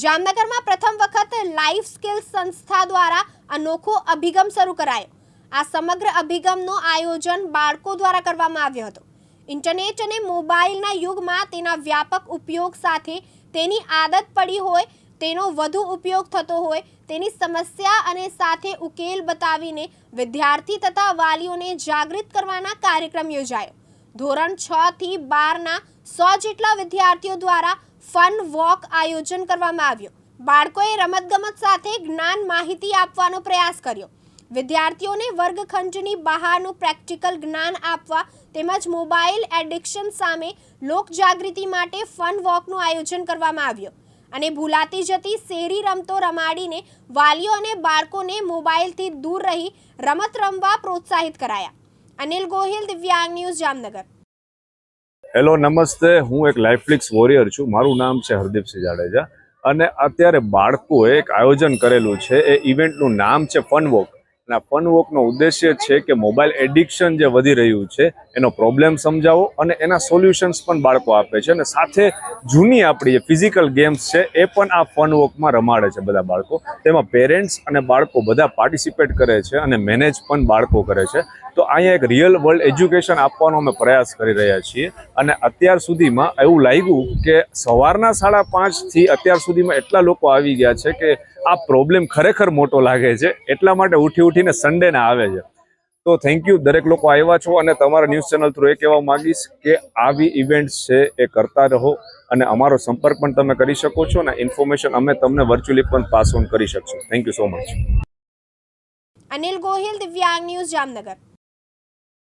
જામનગરમાં પ્રથમ વખત લાઈફ સ્કિલ સંસ્થા દ્વારા અનોખો અભિગમ શરૂ કરાયો. આ સમગ્ર અભિગમનો આયોજન બાળકો દ્વારા કરવામાં આવ્યો હતો. ઇન્ટરનેટ અને મોબાઈલના યુગમાં તેના વ્યાપક ઉપયોગ સાથે તેની આદત પડી હોય, તેનો વધુ ઉપયોગ થતો હોય, તેની સમસ્યા અને સાથે ઉકેલ બતાવીને વિદ્યાર્થી તથા વાલીઓને જાગૃત કરવાના કાર્યક્રમ યોજાયો. ધોરણ છ થી બારના સો જેટલા વિદ્યાર્થીઓ દ્વારા ફન વોક આયોજન કરવામાં આવ્યું. બાળકોએ રમતગમત સાથે જ્ઞાન માહિતી આપવાનો પ્રયાસ કર્યો. વિદ્યાર્થીઓને વર્ગખંડની બહારનું પ્રેક્ટિકલ જ્ઞાન આપવા તેમજ મોબાઈલ એડિક્શન સામે લોકજાગૃતિ માટે ફન વોકનું આયોજન કરવામાં આવ્યું. અને ભૂલાતી જતી શેરી રમતો રમાડીને વાલીઓ અને બાળકોને મોબાઈલથી દૂર રહી રમત રમવા પ્રોત્સાહિત કરાયા. અનિલ ગોહિલ, દિવ્યાંગ ન્યૂઝ જામનગર. હેલો, નમસ્તે. હું એક લાઈફલિક્સ વોરિયર છું. મારું નામ છે હરદીપસિંહ જાડેજા. અને અત્યારે બાળકોએ એક આયોજન કરેલું છે. એ ઇવેન્ટનું નામ છે ફન વોક અને આ ફન વોકનો ઉદ્દેશ્ય છે કે મોબાઈલ એડિક્શન જે વધી રહ્યું છે, એનો પ્રોબ્લેમ સમજાવો અને એના સોલ્યુશન્સ પણ બાળકો આપે છે અને સાથે જૂની આપણી જે ફિઝિકલ ગેમ્સ છે, એ પણ આ ફન વોકમાં રમાડે છે બધા બાળકો. તેમાં પેરેન્ટ્સ અને બાળકો બધા પાર્ટિસિપેટ કરે છે અને મેનેજ પણ બાળકો કરે છે. તો અહીંયા એક રિયલ વર્લ્ડ એજ્યુકેશન આપવાનો અમે પ્રયાસ કરી રહ્યા છીએ અને અત્યાર સુધીમાં એવું લાગ્યું કે સવારના સાડા પાંચથી અત્યાર સુધીમાં એટલા લોકો આવી ગયા છે કે આ પ્રોબ્લેમ ખરેખર મોટો લાગે છે. એટલા માટે ઉઠી ઉઠીને સન્ડેના આવે છે. તો થેન્ક યુ દરેક લોકો આવ્યા છો અને તમારા ન્યૂઝ ચેનલ થ્રુ એ કહેવા માંગીશ કે આવી ઇવેન્ટ્સ છે એ કરતા રહો અને અમારો સંપર્ક પણ તમે કરી શકો છો અને ઇન્ફોર્મેશન અમે તમને વર્ચ્યુઅલી પણ પાસ ઓન કરી શકશું. Thank you so much Anil Gohil, Divyang news Jamnagar.